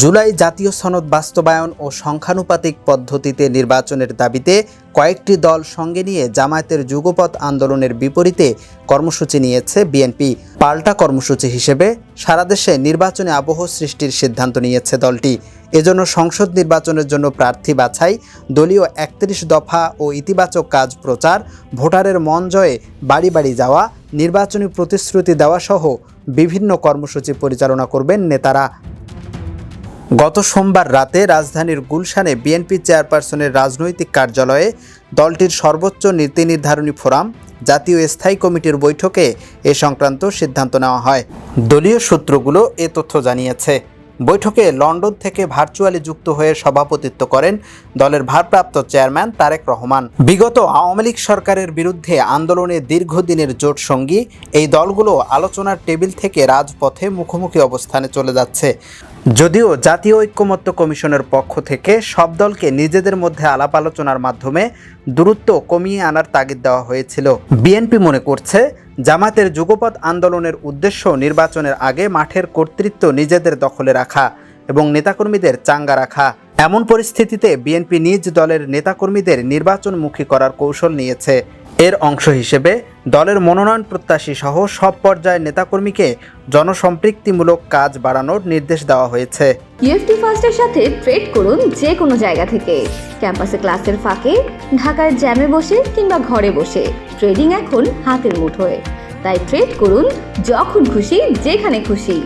জুলাই জাতীয় সনদ বাস্তবায়ন ও সংখ্যানুপাতিক পদ্ধতিতে নির্বাচনের দাবিতে কয়েকটি দল সঙ্গে নিয়ে জামায়াতের যুগপথ আন্দোলনের বিপরীতে কর্মসূচি নিয়েছে বিএনপি। পাল্টা কর্মসূচি হিসেবে সারা দেশে নির্বাচনে আবহ সৃষ্টির সিদ্ধান্ত নিয়েছে দলটি। এজন্য সংসদ নির্বাচনের জন্য প্রার্থী বাছাই, দলীয় একত্রিশ দফা ও ইতিবাচক কাজ প্রচার, ভোটারের মন জয়ে বাড়ি বাড়ি যাওয়া, নির্বাচনী প্রতিশ্রুতি দেওয়াসহ বিভিন্ন কর্মসূচি পরিচালনা করবেন নেতারা। গত সোমবার রাতে রাজধানীর গুলশানে বিএনপি চেয়ারপারসনের রাজনৈতিক কার্যালয়ে দলটির সর্বোচ্চ নীতি নির্ধারণী ফোরাম, জাতীয় স্থায়ী কমিটির বৈঠকে এ সংক্রান্ত সিদ্ধান্ত নেওয়া হয়। দলীয় সূত্রগুলো এ তথ্য জানিয়েছে। বৈঠকে লন্ডন থেকে ভার্চুয়ালি যুক্ত হয়ে সভাপতিত্ব করেন দলের ভারপ্রাপ্ত চেয়ারম্যান তারেক রহমান। বিগত আওয়ামী লীগ সরকারের বিরুদ্ধে আন্দোলনে দীর্ঘদিনের জোট সঙ্গী, এই দলগুলো আলোচনার টেবিল থেকে রাজপথে মুখোমুখি অবস্থানে চলে যাচ্ছে। যদিও জাতীয় ঐক্যমত্য কমিশনের পক্ষ থেকে সব দলকে নিজেদের মধ্যে আলাপ আলোচনার মাধ্যমে দূরত্ব কমিয়ে আনার তাগিদ দেওয়া হয়েছিল। বিএনপি মনে করছে জামাতের যুগপৎ আন্দোলনের উদ্দেশ্য নির্বাচনের আগে মাঠের কর্তৃত্ব নিজেদের দখলে রাখা এবং নেতাকর্মীদের চাঙ্গা রাখা। এমন পরিস্থিতিতে বিএনপি নিজ দলের নেতাকর্মীদের নির্বাচনমুখী করার কৌশল নিয়েছে। এর অংশ হিসেবে দলের মনোনয়ন প্রত্যাশী সহ সব পর্যায়ের নেতাকর্মীকে জনসম্পৃক্তিমূলক কাজ বাড়ানোর নির্দেশ দেওয়া হয়েছে। ইউএফটি ফার্স্টের সাথে ট্রেড করুন যে কোনো জায়গা থেকে। ক্যাম্পাসে ক্লাসের ফাঁকে, ঢাকার জ্যামে বসে কিংবা ঘরে বসে। ট্রেডিং এখন হাতের মুঠোয়। তাই ট্রেড করুন যখন খুশি, যেখানে খুশি।